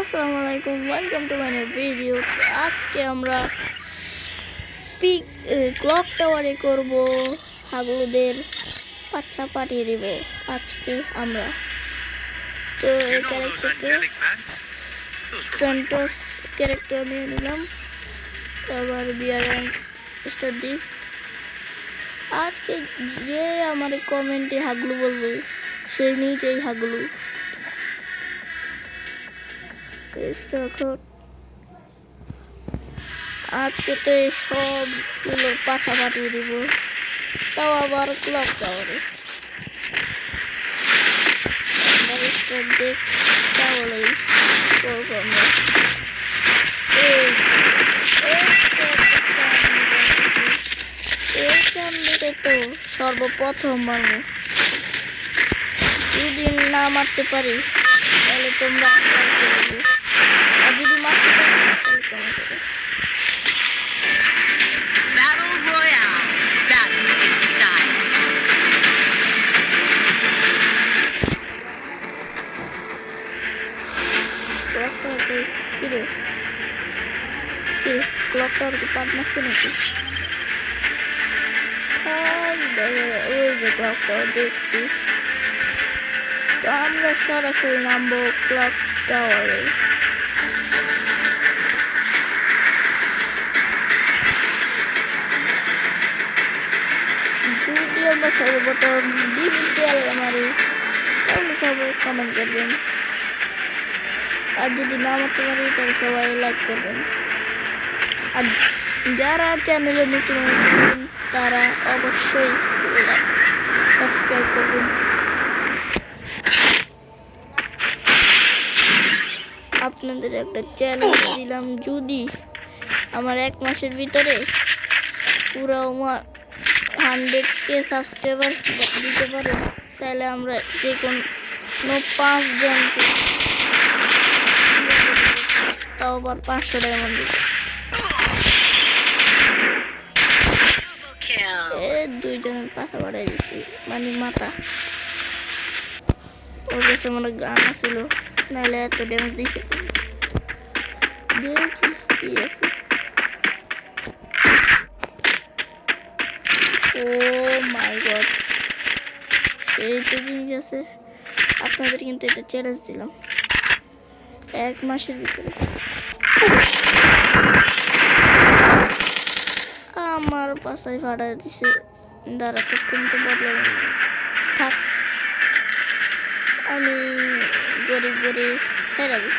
আসসালামু আলাইকুম welcome to my video আজকে আমরা পিক ক্লক টাওয়ারে করব। হাগলুদের বাচ্চা পাঠিয়ে দেব আজকে আমরা। তো এই ক্যারেক্টারকে সেন্টোস ক্যারেক্টার নিয়ে নিলাম। এবার বিয়ার স্টার দিই আজকে যে আমার কমেন্টে হাগলু বলবে সে নিজেই হাগলু। আজকে তো এই সবগুলো পাঠিয়ে দিব তাও আবার ক্লক টাওয়ারে এই তো সর্বপ্রথম মারবো যদি না মারতে পারি তাহলে তোমরা apply করে দিবে। আর যদি মারতে পারি তাহলে কেমন করে? Battle Royale. Badminton style. ক্লকটা আর কি কিরে কিরে ক্লকটা আর কি পাট মারছে নাকি আর দেখো, ওই যে ক্লকটা দেখছি তো আমরা যদি আমরা সর্বপ্রথম ডিবিতে মারি তাহলে সবাই কমেন্ট করবেন। আর যদি না মারতে পারি, তাহলে সবাই লাইক করবেন। আর যারা চ্যানেলে নতুন তারা অবশ্যই সাবস্ক্রাইব করবেন। আপনাদের একটা চ্যানেল দিলাম যদি আমার এক মাসের ভিতরে পুরো আমার হান্ড্রেড কে সাবস্ক্রাইবার দিতে পারে তাহলে আমরা যে কোনো পাঁচজনকে তাও আবার পাঁচশো ডায়মন্ড. এ দুইজনের পাশা বাড়াই দিছি মানে মাথা। ওর কাছে মনে গান ছিল নাহলে এত ড্যামেজ দিছে দেখি কি আছে। Oh my god. এই তো জিনিস আছে। আপনাদের কিন্তু এটা চ্যালেঞ্জ দিলাম। এক মাসের ভিতরে। আমার পাশায় ভাড়া দিছে। দাঁড়া তো কিন্তু বদলাবে না। থাক। আমি গরিব গরিব ছেড়াবি